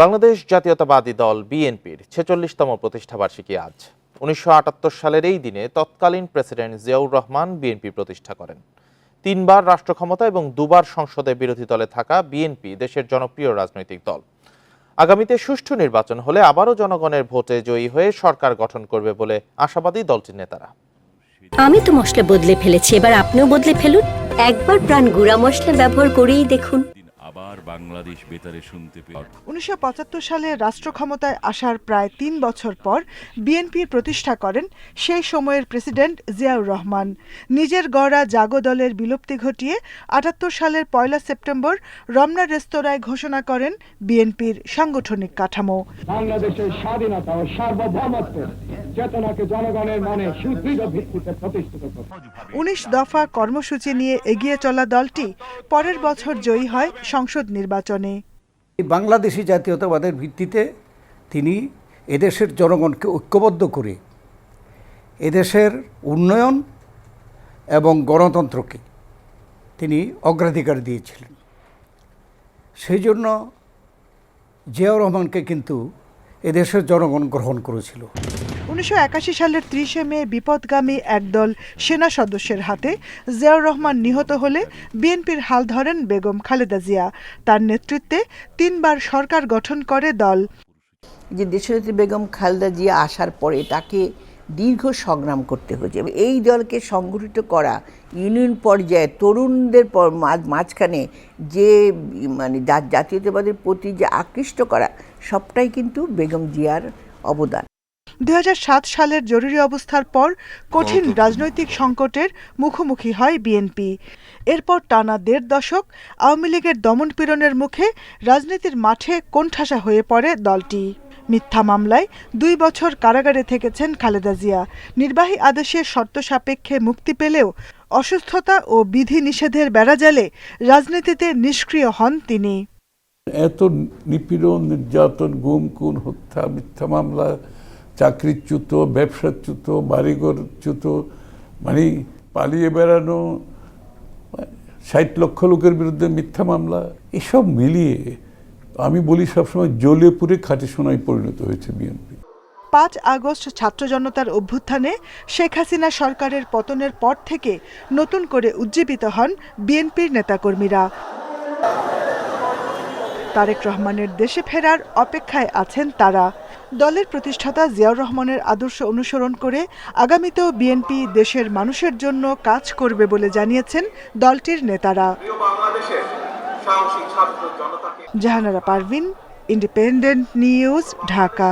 বাংলাদেশ জাতীয়তাবাদী দল বিএনপির ছেচল্লিশতম প্রতিষ্ঠাবার্ষিকী আজ। উনিশশো আটাত্তর সালের এই দিনে তৎকালীন প্রেসিডেন্ট জিয়াউর রহমান বিএনপি প্রতিষ্ঠা করেন। তিনবার রাষ্ট্র ক্ষমতা এবং দুবার সংসদে বিরোধী দলে থাকা বিএনপি দেশের জনপ্রিয় রাজনৈতিক দল। আগামীতে সুষ্ঠু নির্বাচন হলে আবারও জনগণের ভোটে জয়ী হয়ে সরকার গঠন করবে বলে আশাবাদী দলটির নেতারা। আমি তো মশলা বদলে ফেলেছি, এবার আপনিও বদলে ফেলুন। একবার প্রাণ গুঁড়া মশলা ব্যবহার করেই দেখুন। বাংলাদেশ বেতারে শুনতে পেয়ে উনিশশো সালে রাষ্ট্র ক্ষমতায় আসার প্রায় তিন বছর পর বিএনপির প্রতিষ্ঠা করেন সেই সময়ের প্রেসিডেন্ট জিয়াউর রহমান। নিজের গড়া জাগো দলের বিলুপ্তি ঘটিয়ে আটাত্তর সালের পয়লা সেপ্টেম্বর রমনা রেস্তোরাঁয় ঘোষণা করেন বিএনপির সাংগঠনিক কাঠামো। বাংলাদেশের স্বাধীনতা ও সার্বভৌমত্বের চেতনাকে জনগণের মনে সুদৃঢ় ভিত্তিতে প্রতিষ্ঠিত উনিশ দফা কর্মসূচি নিয়ে এগিয়ে চলা দলটি পরের বছর জয়ী হয় সংসদ নির্বাচনে। বাংলাদেশি জাতীয়তাবাদের ভিত্তিতে তিনি এদেশের জনগণকে ঐক্যবদ্ধ করে এদেশের উন্নয়ন এবং গণতন্ত্রকে তিনি অগ্রাধিকার দিয়েছিলেন। সেই জন্য জিয়াউর রহমানকে কিন্তু এদেশের জনগণ গ্রহণ করেছিল। উনিশশো একাশি সালের ত্রিশে মে বিপদগামী একদল সেনা সদস্যের হাতে জিয়াউর রহমান নিহত হলে বিএনপির হাল ধরেন বেগম খালেদা জিয়া। তার নেতৃত্বে তিনবার সরকার গঠন করে দল। যে দেশনেত্রী বেগম খালেদা জিয়া আসার পরে তাকে দীর্ঘ সংগ্রাম করতে হয়েছে এই দলকে সংগঠিত করা ইউনিয়ন পর্যায়ে তরুণদের মাঝখানে যে মানে জাতীয়তাবাদের প্রতি যে আকৃষ্ট করা সবটাই কিন্তু বেগম জিয়ার অবদান। দুই হাজার সাত সালের জরুরি অবস্থার পর কঠিন রাজনৈতিক সংকটের মুখোমুখি হয় বিএনপি এরপর টানা দেড় দশক আওয়ামী লীগের দমনপীড়নের মুখে রাজনীতির মাঠে কোণঠাসা হয়ে পড়ে দলটি। মিথ্যা মামলায় দুই বছর কারাগারে থেকেছেন খালেদা জিয়া। নির্বাহী আদেশের শর্ত সাপেক্ষে মুক্তি পেলেও অসুস্থতা ও বিধি নিষেধের বেড়াজালে রাজনীতিতে নিষ্ক্রিয় হন তিনি। এত নিপীড়ন নির্যাতন গুম খুন হত্যা মিথ্যা মামলা চাকরিচ্যুত, ব্যবসাচ্যুত, বাড়িঘরচ্যুত মানে পালিয়ে বেড়ানো, ষাট লক্ষ লোকের বিরুদ্ধে মিথ্যা মামলা, এসব মিলিয়ে আমি বলি সবসময় জ্বলে পুড়ে খাঁটি সোনায় পরিণত হয়েছে বিএনপি। পাঁচ আগস্ট ছাত্র জনতার অভ্যুত্থানে শেখ হাসিনা সরকারের পতনের পর থেকে নতুন করে উজ্জীবিত হন বিএনপির নেতাকর্মীরা। তারেক রহমানের দেশে ফেরার অপেক্ষায় আছেন তারা। দলের প্রতিষ্ঠাতা জিয়াউর রহমানের আদর্শ অনুসরণ করে আগামীতেও বিএনপি দেশের মানুষের জন্য কাজ করবে বলে জানিয়েছেন দলটির নেতারা। Jahanara Parvin Independent News Dhaka.